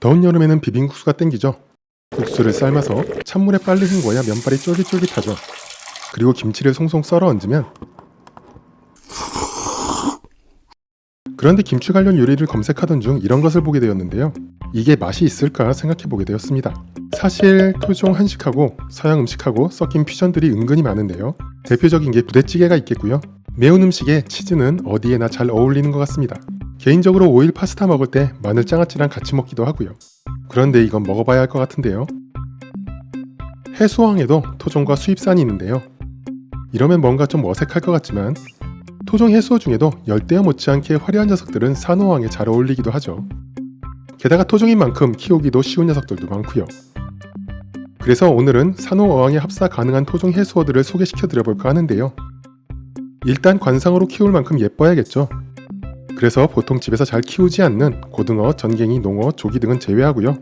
더운 여름에는 비빔국수가 땡기죠. 국수를 삶아서 찬물에 빨리 헹궈야 면발이 쫄깃쫄깃하죠. 그리고 김치를 송송 썰어 얹으면 그런데 김치 관련 요리를 검색하던 중 이런 것을 보게 되었는데요. 이게 맛이 있을까 생각해 보게 되었습니다. 사실 토종 한식하고 서양 음식하고 섞인 퓨전들이 은근히 많은데요. 대표적인 게 부대찌개가 있겠고요. 매운 음식에 치즈는 어디에나 잘 어울리는 것 같습니다. 개인적으로 오일 파스타 먹을 때 마늘 장아찌랑 같이 먹기도 하고요. 그런데 이건 먹어봐야 할 것 같은데요. 해수왕에도 토종과 수입산이 있는데요. 이러면 뭔가 좀 어색할 것 같지만 토종 해수어 중에도 열대어 못지않게 화려한 녀석들은 산호왕에 잘 어울리기도 하죠. 게다가 토종인 만큼 키우기도 쉬운 녀석들도 많고요. 그래서 오늘은 산호어항에 합사 가능한 토종 해수어들을 소개시켜 드려볼까 하는데요. 일단 관상으로 키울 만큼 예뻐야겠죠. 그래서 보통 집에서 잘 키우지 않는 고등어, 전갱이, 농어, 조기 등은 제외하고요.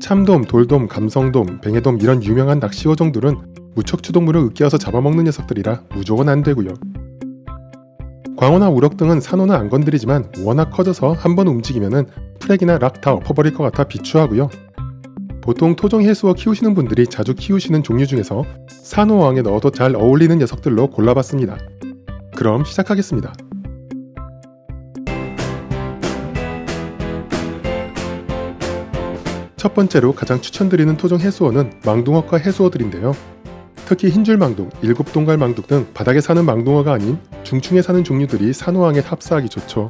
참돔, 돌돔, 감성돔, 뱅에돔 이런 유명한 낚시어종들은 무척 추동물을 으깨어서 잡아먹는 녀석들이라 무조건 안 되고요. 광어나 우럭 등은 산호는 안 건드리지만 워낙 커져서 한번 움직이면은 프렉이나 락 다 엎어버릴 것 같아 비추하고요. 보통 토종 해수어 키우시는 분들이 자주 키우시는 종류 중에서 산호어항에 넣어도 잘 어울리는 녀석들로 골라봤습니다. 그럼 시작하겠습니다. 첫 번째로 가장 추천드리는 토종 해수어는 망둥어과 해수어들인데요. 특히 흰줄 망둥, 일곱동갈 망둥 등 바닥에 사는 망둥어가 아닌 중충에 사는 종류들이 산호항에 합사하기 좋죠.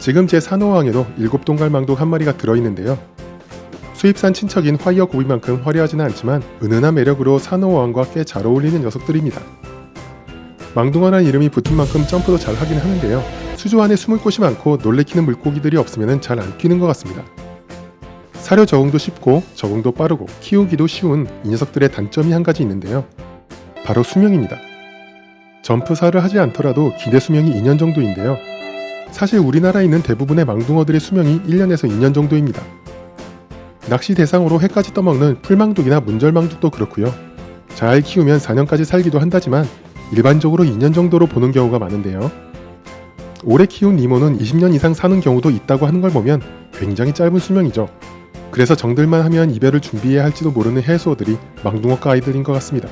지금 제 산호항에도 일곱동갈 망둥 한 마리가 들어있는데요. 수입산 친척인 화이어 고비만큼 화려하지는 않지만 은은한 매력으로 산호어항과 꽤 잘 어울리는 녀석들입니다. 망둥어란 이름이 붙은 만큼 점프도 잘 하긴 하는데요. 수조 안에 숨을 곳이 많고 놀래키는 물고기들이 없으면 잘 안 끼는 것 같습니다. 사료 적응도 쉽고 적응도 빠르고 키우기도 쉬운 이 녀석들의 단점이 한 가지 있는데요. 바로 수명입니다. 점프사를 하지 않더라도 기대 수명이 2년 정도인데요. 사실 우리나라에 있는 대부분의 망둥어들의 수명이 1년에서 2년 정도입니다. 낚시 대상으로 회까지 떠먹는 풀망둑이나 문절망둑도 그렇고요. 잘 키우면 4년까지 살기도 한다지만 일반적으로 2년 정도로 보는 경우가 많은데요. 오래 키운 니모는 20년 이상 사는 경우도 있다고 하는 걸 보면 굉장히 짧은 수명이죠. 그래서 정들만 하면 이별을 준비해야 할지도 모르는 해수어들이 망둥어과 아이들인 것 같습니다.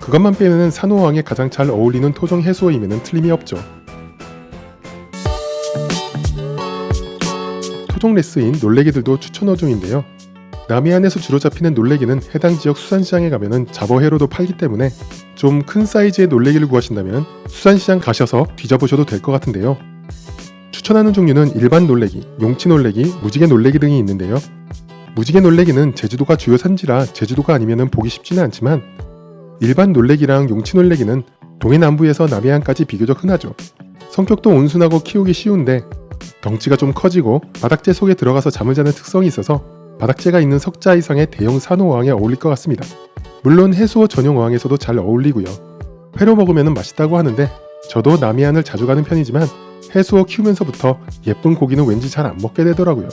그것만 빼면 산호왕에 가장 잘 어울리는 토종 해수어임에는 틀림이 없죠. 토종 레스인 놀래기들도 추천 어종인데요. 남해안에서 주로 잡히는 놀래기는 해당 지역 수산시장에 가면은 잡어회로도 팔기 때문에 좀 큰 사이즈의 놀래기를 구하신다면 수산시장 가셔서 뒤져보셔도 될 것 같은데요. 추천하는 종류는 일반 놀래기, 용치 놀래기, 무지개 놀래기 등이 있는데요. 무지개 놀래기는 제주도가 주요 산지라 제주도가 아니면 보기 쉽지는 않지만 일반 놀래기랑 용치 놀래기는 동해 남부에서 남해안까지 비교적 흔하죠. 성격도 온순하고 키우기 쉬운데 덩치가 좀 커지고 바닥재 속에 들어가서 잠을 자는 특성이 있어서 바닥재가 있는 석자 이상의 대형 산호어항에 어울릴 것 같습니다. 물론 해수어 전용 어항에서도 잘 어울리고요. 회로 먹으면 맛있다고 하는데 저도 남해안을 자주 가는 편이지만 해수어 키우면서부터 예쁜 고기는 왠지 잘 안 먹게 되더라고요.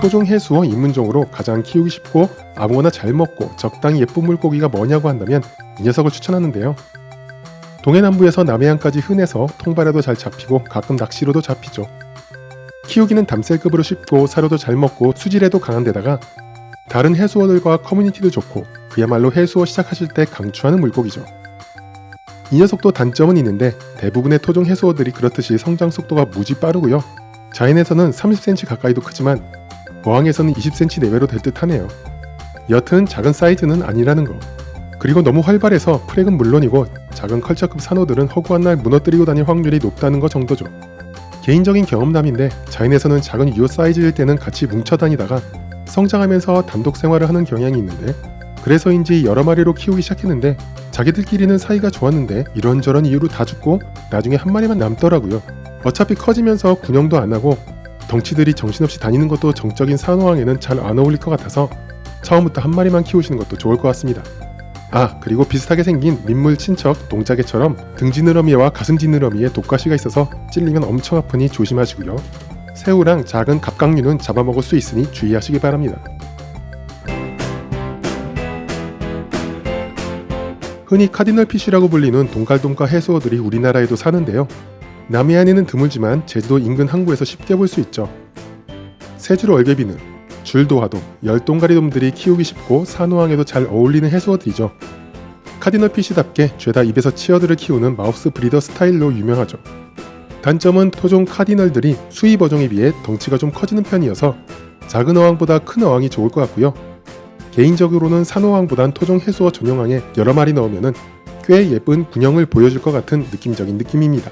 토종 해수어 입문종으로 가장 키우기 쉽고 아무거나 잘 먹고 적당히 예쁜 물고기가 뭐냐고 한다면 이 녀석을 추천하는데요. 동해남부에서 남해안까지 흔해서 통발에도 잘 잡히고 가끔 낚시로도 잡히죠. 키우기는 담셀급으로 쉽고 사료도 잘 먹고 수질에도 강한 데다가 다른 해수어들과 커뮤니티도 좋고 그야말로 해수어 시작하실 때 강추하는 물고기죠. 이 녀석도 단점은 있는데 대부분의 토종 해수어들이 그렇듯이 성장 속도가 무지 빠르고요. 자연에서는 30cm 가까이도 크지만 어항에서는 20cm 내외로 될 듯 하네요. 여튼 작은 사이즈는 아니라는 거. 그리고 너무 활발해서 프렉은 물론이고 작은 컬처급 산호들은 허구한 날 무너뜨리고 다닐 확률이 높다는 거 정도죠. 개인적인 경험담인데 자연에서는 작은 유어 사이즈일 때는 같이 뭉쳐 다니다가 성장하면서 단독 생활을 하는 경향이 있는데 그래서인지 여러 마리로 키우기 시작했는데 자기들끼리는 사이가 좋았는데 이런저런 이유로 다 죽고 나중에 한 마리만 남더라고요. 어차피 커지면서 군형도 안 하고 덩치들이 정신없이 다니는 것도 정적인 산호왕에는 잘 안 어울릴 것 같아서 처음부터 한 마리만 키우시는 것도 좋을 것 같습니다. 아 그리고 비슷하게 생긴 민물 친척 동작개처럼 등지느러미와 가슴지느러미에 독가시가 있어서 찔리면 엄청 아프니 조심하시고요. 새우랑 작은 갑각류는 잡아먹을 수 있으니 주의하시기 바랍니다. 흔히 카디널 피쉬라고 불리는 동갈돔과 해수어들이 우리나라에도 사는데요. 남해안에는 드물지만 제주도 인근 항구에서 쉽게 볼 수 있죠. 세줄 얼개비는 줄도화돔, 열동가리돔들이 키우기 쉽고 산호항에도 잘 어울리는 해수어들이죠. 카디널 피시답게 죄다 입에서 치어들을 키우는 마우스 브리더 스타일로 유명하죠. 단점은 토종 카디널들이 수입 어종에 비해 덩치가 좀 커지는 편이어서 작은 어항보다 큰 어항이 좋을 것 같고요. 개인적으로는 산호항보단 토종 해수어 전용항에 여러 마리 넣으면 꽤 예쁜 군형을 보여줄 것 같은 느낌적인 느낌입니다.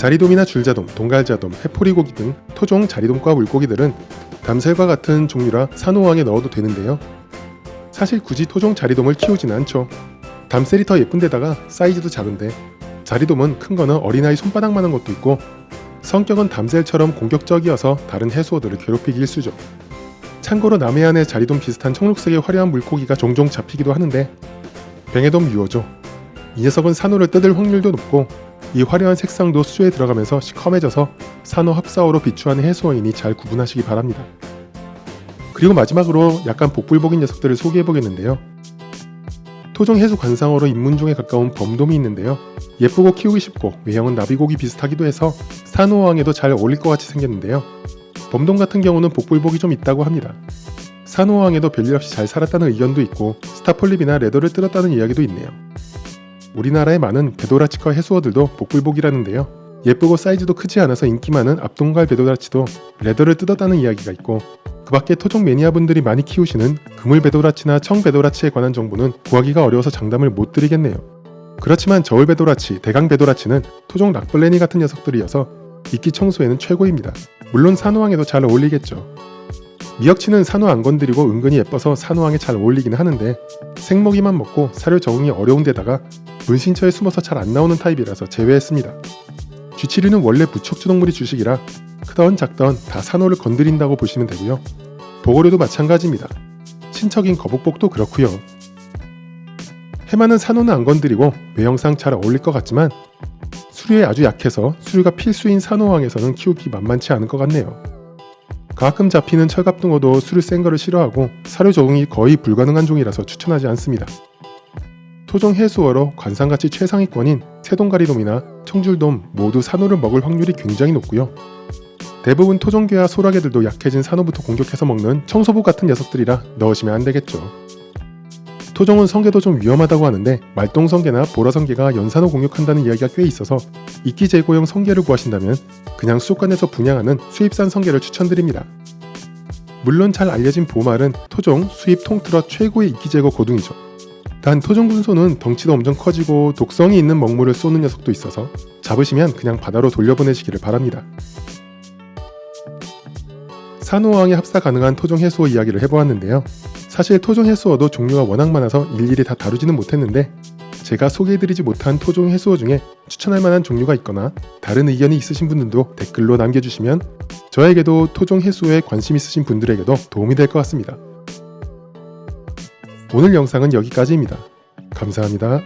자리돔이나 줄자돔, 동갈자돔, 해포리고기 등 토종 자리돔과 물고기들은 담셀과 같은 종류라 산호항에 넣어도 되는데요. 사실 굳이 토종 자리돔을 키우진 않죠. 담셀이 더 예쁜데다가 사이즈도 작은데 자리돔은 큰 거는 어린아이 손바닥만한 것도 있고 성격은 담셀처럼 공격적이어서 다른 해수어들을 괴롭히기 일쑤죠. 참고로 남해안의 자리돔 비슷한 청록색의 화려한 물고기가 종종 잡히기도 하는데 뱅에돔 유어죠. 이 녀석은 산호를 뜯을 확률도 높고 이 화려한 색상도 수조에 들어가면서 시커매져서 산호 합사어로 비추하는 해수어이니 잘 구분하시기 바랍니다. 그리고 마지막으로 약간 복불복인 녀석들을 소개해 보겠는데요. 토종 해수 관상어로 입문종에 가까운 범돔이 있는데요. 예쁘고 키우기 쉽고 외형은 나비고기 비슷하기도 해서 산호어항에도 잘 어울릴 것 같이 생겼는데요. 범돔 같은 경우는 복불복이 좀 있다고 합니다. 산호어항에도 별일 없이 잘 살았다는 의견도 있고 스타폴립이나 레더를 뜯었다는 이야기도 있네요. 우리나라의 많은 베도라치과 해수어들도 복불복이라는데요. 예쁘고 사이즈도 크지 않아서 인기 많은 앞동갈 베도라치도 레더를 뜯었다는 이야기가 있고 그 밖에 토종 매니아분들이 많이 키우시는 그물 베도라치나 청 베도라치에 관한 정보는 구하기가 어려워서 장담을 못 드리겠네요. 그렇지만 저울 베도라치, 대강 베도라치는 토종 락블레니 같은 녀석들이어서 이끼 청소에는 최고입니다. 물론 산호항에도 잘 어울리겠죠. 미역치는 산호 안 건드리고 은근히 예뻐서 산호항에 잘 어울리긴 하는데 생먹이만 먹고 사료 적응이 어려운 데다가 문신처에 숨어서 잘 안 나오는 타입이라서 제외했습니다. 쥐치류는 원래 부척주 동물이 주식이라 크던 작던 다 산호를 건드린다고 보시면 되고요. 보고류도 마찬가지입니다. 친척인 거북복도 그렇고요. 해마는 산호는 안 건드리고 외형상 잘 어울릴 것 같지만 수류에 아주 약해서 수류가 필수인 산호항에서는 키우기 만만치 않을 것 같네요. 가끔 잡히는 철갑등어도 수류 센 거를 싫어하고 사료 적응이 거의 불가능한 종이라서 추천하지 않습니다. 토종 해수어로 관상가치 최상위권인 세동가리돔이나 청줄돔 모두 산호를 먹을 확률이 굉장히 높고요. 대부분 토종개와 소라게들도 약해진 산호부터 공격해서 먹는 청소부 같은 녀석들이라 넣으시면 안 되겠죠. 토종은 성게도 좀 위험하다고 하는데 말똥성게나 보라성게가 연산호 공격한다는 이야기가 꽤 있어서 이끼 제거용 성게를 구하신다면 그냥 수족관에서 분양하는 수입산 성게를 추천드립니다. 물론 잘 알려진 보말은 토종 수입 통틀어 최고의 이끼 제거 고등이죠. 단 토종 군소는 덩치도 엄청 커지고 독성이 있는 먹물을 쏘는 녀석도 있어서 잡으시면 그냥 바다로 돌려보내시기를 바랍니다. 산호왕에 합사 가능한 토종 해수어 이야기를 해보았는데요. 사실 토종 해수어도 종류가 워낙 많아서 일일이 다 다루지는 못했는데 제가 소개해드리지 못한 토종 해수어 중에 추천할 만한 종류가 있거나 다른 의견이 있으신 분들도 댓글로 남겨주시면 저에게도 토종 해수어에 관심 있으신 분들에게도 도움이 될 것 같습니다. 오늘 영상은 여기까지입니다. 감사합니다.